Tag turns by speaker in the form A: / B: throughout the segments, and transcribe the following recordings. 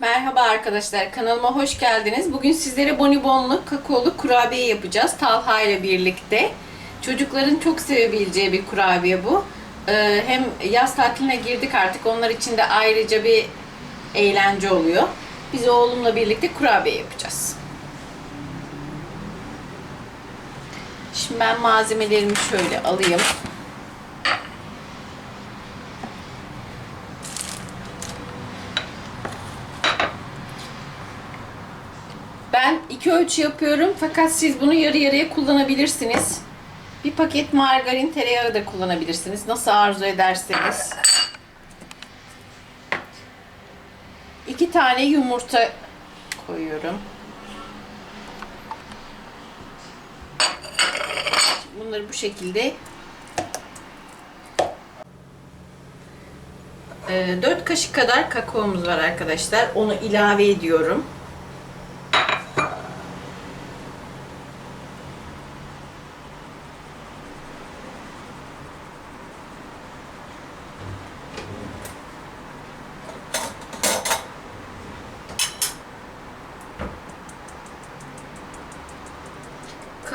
A: Merhaba arkadaşlar kanalıma hoş geldiniz. Bugün sizlere bonibonlu kakaolu kurabiye yapacağız Talha ile birlikte. Çocukların çok sevebileceği bir kurabiye bu. Ee, hem yaz tatiline girdik artık onlar için de ayrıca bir eğlence oluyor. Biz oğlumla birlikte kurabiye yapacağız. Şimdi ben malzemelerimi şöyle alayım. Ben iki ölçü yapıyorum fakat siz bunu yarı yarıya kullanabilirsiniz. Bir paket margarin tereyağı da kullanabilirsiniz. Nasıl arzu ederseniz. İki tane yumurta koyuyorum. Bunları bu şekilde 4 kaşık kadar kakaomuz var arkadaşlar. Onu ilave ediyorum.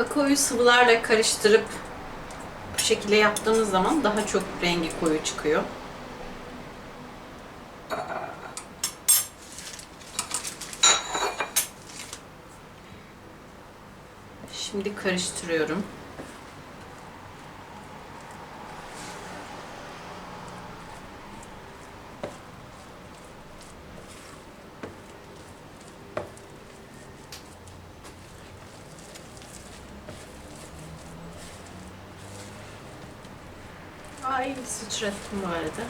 A: Kakaoyu sıvılarla karıştırıp bu şekilde yaptığımız zaman daha çok rengi koyu çıkıyor. Şimdi karıştırıyorum. Ay sıçrattım bu arada.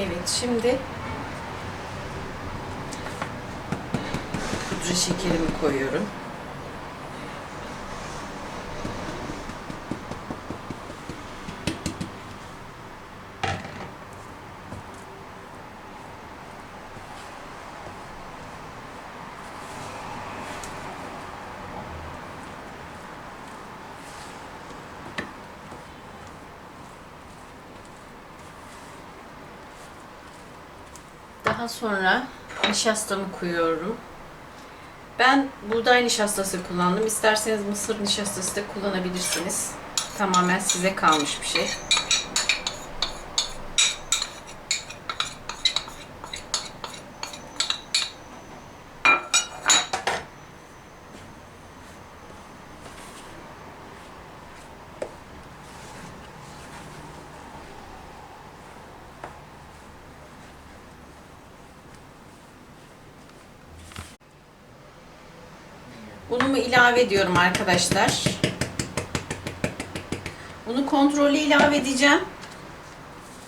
A: Evet şimdi pudra şekerimi koyuyorum. Daha sonra nişastamı koyuyorum. Ben buğday nişastası kullandım. İsterseniz mısır nişastası da kullanabilirsiniz. Tamamen size kalmış bir şey. Unumu ilave ediyorum arkadaşlar. Bunu kontrollü ilave edeceğim.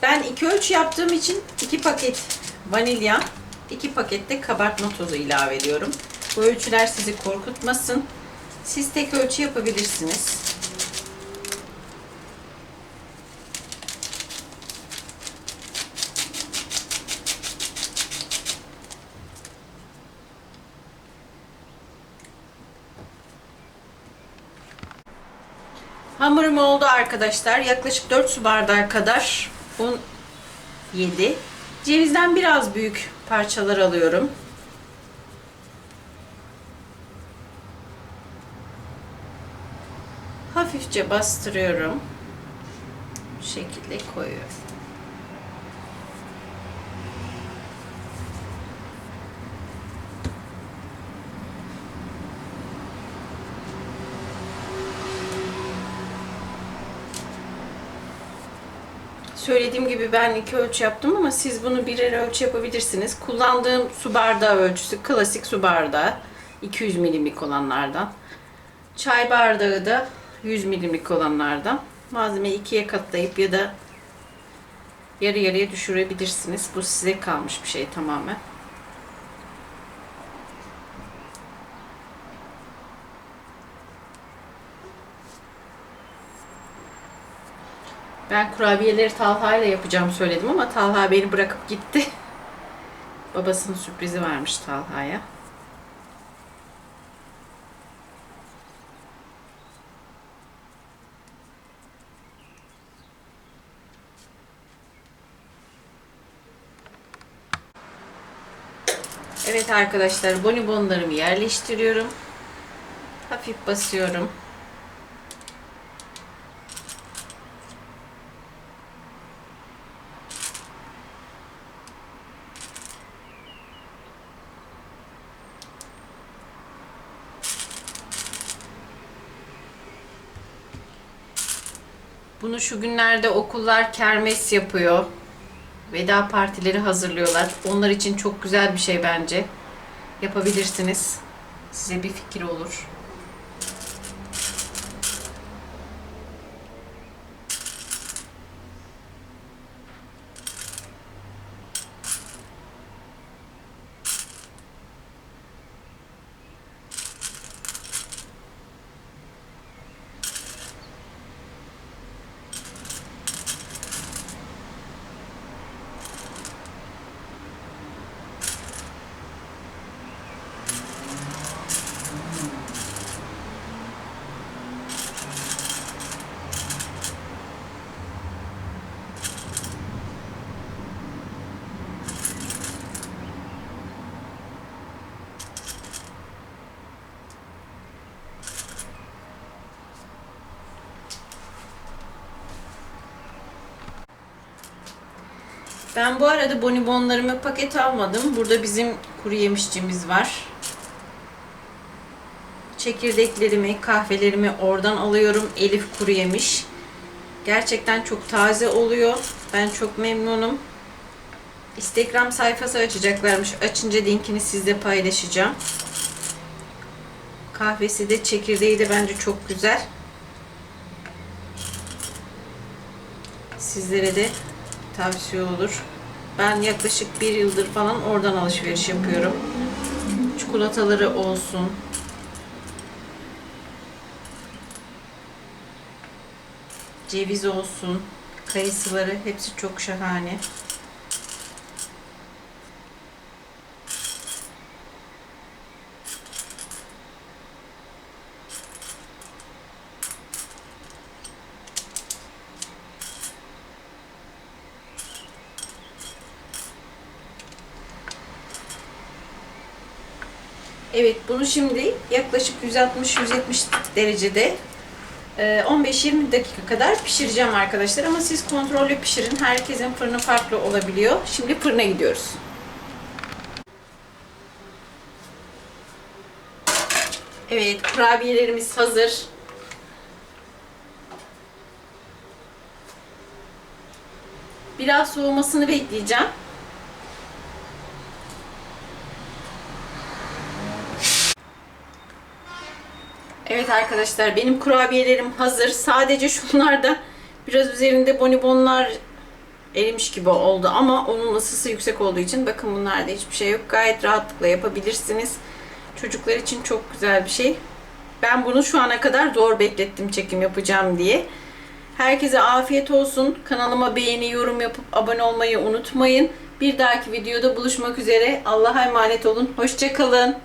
A: Ben iki ölçü yaptığım için iki paket vanilya, iki paket de kabartma tozu ilave ediyorum. Bu ölçüler sizi korkutmasın. Siz tek ölçü yapabilirsiniz. Hamurum oldu arkadaşlar. Yaklaşık 4 su bardağı kadar un yedi. Cevizden biraz büyük parçalar alıyorum. Hafifçe bastırıyorum. Bu şekilde koyuyorum. Söylediğim gibi ben iki ölçü yaptım ama siz bunu birer ölçü yapabilirsiniz. Kullandığım su bardağı ölçüsü klasik su bardağı. 200 milimlik olanlardan. Çay bardağı da 100 milimlik olanlardan. Malzemeyi ikiye katlayıp ya da yarı yarıya düşürebilirsiniz. Bu size kalmış bir şey tamamen. Ben kurabiyeleri Talha ile yapacağım söyledim ama Talha beni bırakıp gitti. Babasının sürprizi varmış Talha'ya. Evet arkadaşlar bonibonlarımı yerleştiriyorum. Hafif basıyorum. Bunu şu günlerde okullar kermes yapıyor. Veda partileri hazırlıyorlar. Onlar için çok güzel bir şey bence. Yapabilirsiniz. Size bir fikir olur. Ben bu arada bonibonlarımı paket almadım. Burada bizim kuru yemişçimiz var. Çekirdeklerimi, kahvelerimi oradan alıyorum. Elif kuru yemiş. Gerçekten çok taze oluyor. Ben çok memnunum. Instagram sayfası açacaklarmış. Açınca linkini sizle paylaşacağım. Kahvesi de çekirdeği de bence çok güzel. Sizlere de tavsiye olur. Ben yaklaşık bir yıldır falan oradan alışveriş yapıyorum. Çikolataları olsun. Ceviz olsun. Kayısıları hepsi çok şahane. Evet bunu şimdi yaklaşık 160-170 derecede e, 15-20 dakika kadar pişireceğim arkadaşlar. Ama siz kontrollü pişirin. Herkesin fırını farklı olabiliyor. Şimdi fırına gidiyoruz. Evet kurabiyelerimiz hazır. Biraz soğumasını bekleyeceğim. Evet arkadaşlar benim kurabiyelerim hazır. Sadece şunlarda biraz üzerinde bonibonlar erimiş gibi oldu ama onun ısısı yüksek olduğu için bakın bunlarda hiçbir şey yok. Gayet rahatlıkla yapabilirsiniz. Çocuklar için çok güzel bir şey. Ben bunu şu ana kadar zor beklettim çekim yapacağım diye. Herkese afiyet olsun. Kanalıma beğeni, yorum yapıp abone olmayı unutmayın. Bir dahaki videoda buluşmak üzere. Allah'a emanet olun. Hoşçakalın.